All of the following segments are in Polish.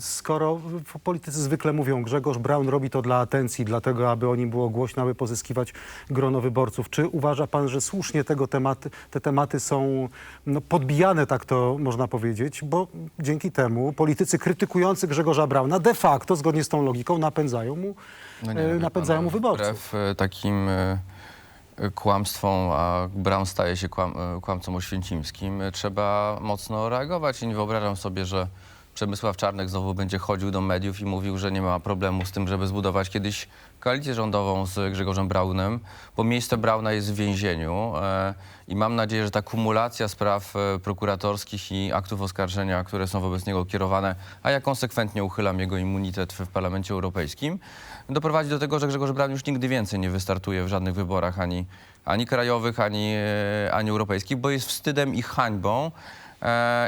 Skoro politycy zwykle mówią, Grzegorz Braun robi to dla atencji, dlatego aby o nim było głośno, aby pozyskiwać grono wyborców. Czy uważa pan, że słusznie tego tematy, te tematy są no, podbijane, tak to można powiedzieć, bo dzięki temu politycy krytykujący Grzegorza Brauna de facto, zgodnie z tą logiką, napędzają mu, No e, wie napędzają mu wyborców. Wbrew e, takim e, e, kłamstwom, a Brown staje się kłam, e, kłamcą oświęcimskim, e, trzeba mocno reagować i nie wyobrażam sobie, że Przemysław Czarnek znowu będzie chodził do mediów i mówił, że nie ma problemu z tym, żeby zbudować kiedyś koalicję rządową z Grzegorzem Braunem, bo miejsce Brauna jest w więzieniu e, i mam nadzieję, że ta kumulacja spraw e, prokuratorskich i aktów oskarżenia, które są wobec niego kierowane, a ja konsekwentnie uchylam jego immunitet w, Parlamencie Europejskim, doprowadzi do tego, że Grzegorz Braun już nigdy więcej nie wystartuje w żadnych wyborach ani, ani krajowych, ani, e, ani europejskich, bo jest wstydem i hańbą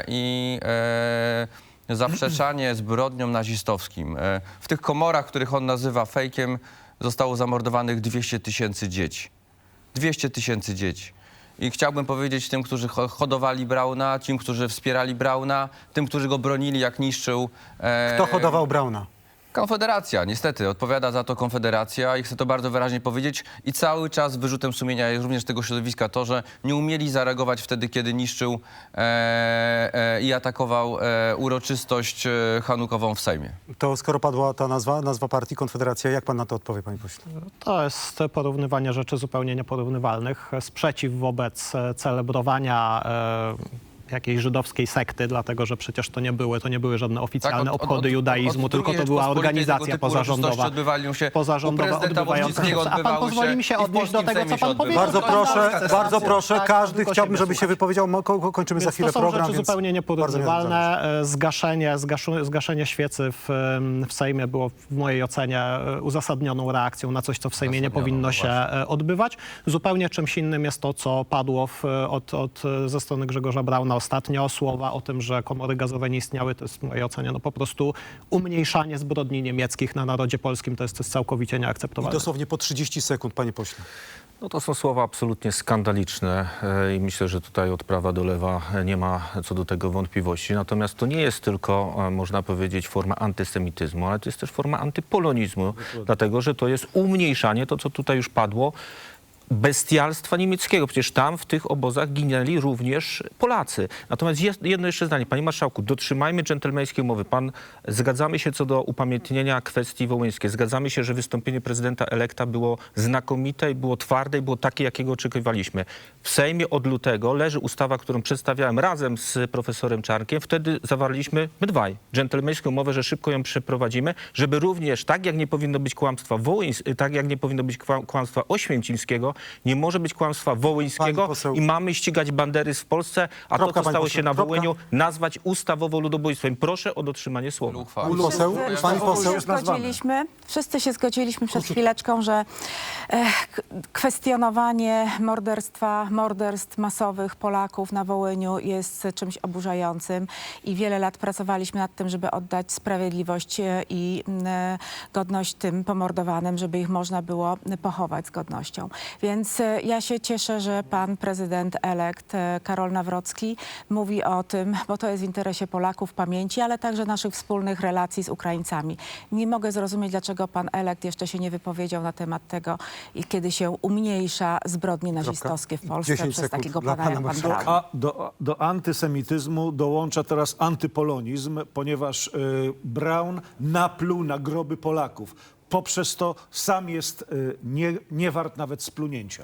i e, zaprzeczanie zbrodniom nazistowskim. E, w tych komorach, których on nazywa fejkiem, zostało zamordowanych 200 tysięcy dzieci. 200 tysięcy dzieci. I chciałbym powiedzieć tym, którzy ho- hodowali Brauna, tym, którzy wspierali Brauna, tym, którzy go bronili, jak niszczył. e, Kto hodował Brauna? Konfederacja, niestety, odpowiada za to Konfederacja i chcę to bardzo wyraźnie powiedzieć. I cały czas wyrzutem sumienia jest również tego środowiska to, że nie umieli zareagować wtedy, kiedy niszczył e, e, i atakował e, uroczystość e, hanukową w Sejmie. To skoro padła ta nazwa, nazwa partii Konfederacja, jak pan na to odpowie, panie pośle? To jest porównywanie rzeczy zupełnie nieporównywalnych. Sprzeciw wobec e, celebrowania e, jakiejś żydowskiej sekty, dlatego że przecież to nie były, to nie były żadne oficjalne Tak, od- od- obchody od- judaizmu, od tylko to była Rzeczpospolitej tego organizacja typu uroczystości pozarządowa. odbywają się pozarządowa prezydenta odbywająca się. A pan odbywały pozwoli mi się i w odnieść do polskim tego, Sejmie co pan się powiedział. Bardzo proszę, bardzo proszę, tak, każdy tylko chciałbym, siebie żeby się słuchać. wypowiedział, Mo- ko- ko- kończymy za Więc chwilę to są program, rzeczy więc zupełnie bardzo nieporównywalne. E, Zgaszenie, zgaszu, zgaszenie świecy w, em, w Sejmie było w mojej ocenie e, uzasadnioną reakcją na coś, co w Sejmie nie Uzasadnioną, powinno no się e, odbywać. Zupełnie czymś innym jest to, co padło w, od, od, e, ze strony Grzegorza Brauna ostatnio. Słowa o tym, że komory gazowe nie istniały, to jest w mojej ocenie no, po prostu umniejszanie zbrodni niemieckich na narodzie polskim. To jest coś całkowicie I nieakceptowalne. dosłownie po 30 sekund, panie pośle. No to są słowa absolutnie skandaliczne e, i myślę, że tutaj od prawa do lewa nie ma co do tego wątpliwości. Natomiast to nie jest tylko, e, można powiedzieć, forma antysemityzmu, ale to jest też forma antypolonizmu, dlatego że to jest umniejszanie, to co tutaj już padło, bestialstwa niemieckiego. Przecież tam w tych obozach ginęli również Polacy. Natomiast jedno jeszcze zdanie. Panie Marszałku, dotrzymajmy dżentelmeńskiej umowy. Pan, zgadzamy się co do upamiętnienia kwestii wołyńskiej. Zgadzamy się, że wystąpienie prezydenta elekta było znakomite i było twarde i było takie, jakiego oczekiwaliśmy. W Sejmie od lutego leży ustawa, którą przedstawiałem razem z profesorem Czarnkiem. Wtedy zawarliśmy my dwaj dżentelmeńską umowę, że szybko ją przeprowadzimy, żeby również tak jak nie powinno być kłamstwa wołyńs, tak jak nie powinno być kła- kłamstwa oświęcimskiego, nie może być kłamstwa wołyńskiego Pani i mamy ścigać bandery w Polsce, a Kropka, to, co pani stało poseł, się na kropka. Wołyniu, nazwać ustawowo ludobójstwem. Proszę o dotrzymanie słowa. Uchwała. Pan poseł, Dziękuję. pani Wszyscy poseł. się zgodziliśmy, wszyscy się zgodziliśmy przed chwileczką, że e, k- kwestionowanie morderstwa, morderstw masowych Polaków na Wołyniu jest czymś oburzającym i wiele lat pracowaliśmy nad tym, żeby oddać sprawiedliwość e, i m, e, godność tym pomordowanym, żeby ich można było pochować z godnością. Więc e, ja się cieszę, że pan prezydent elekt e, Karol Nawrocki mówi o tym, bo to jest w interesie Polaków, pamięci, ale także naszych wspólnych relacji z Ukraińcami. Nie mogę zrozumieć, dlaczego pan elekt jeszcze się nie wypowiedział na temat tego, i kiedy się umniejsza zbrodnie nazistowskie w Polsce 10 przez takiego dla pana jak pana pan. Braun. A do, do antysemityzmu dołącza teraz antypolonizm, ponieważ y, Brown napluł na groby Polaków. Poprzez to sam jest y, nie, nie wart nawet splunięcia.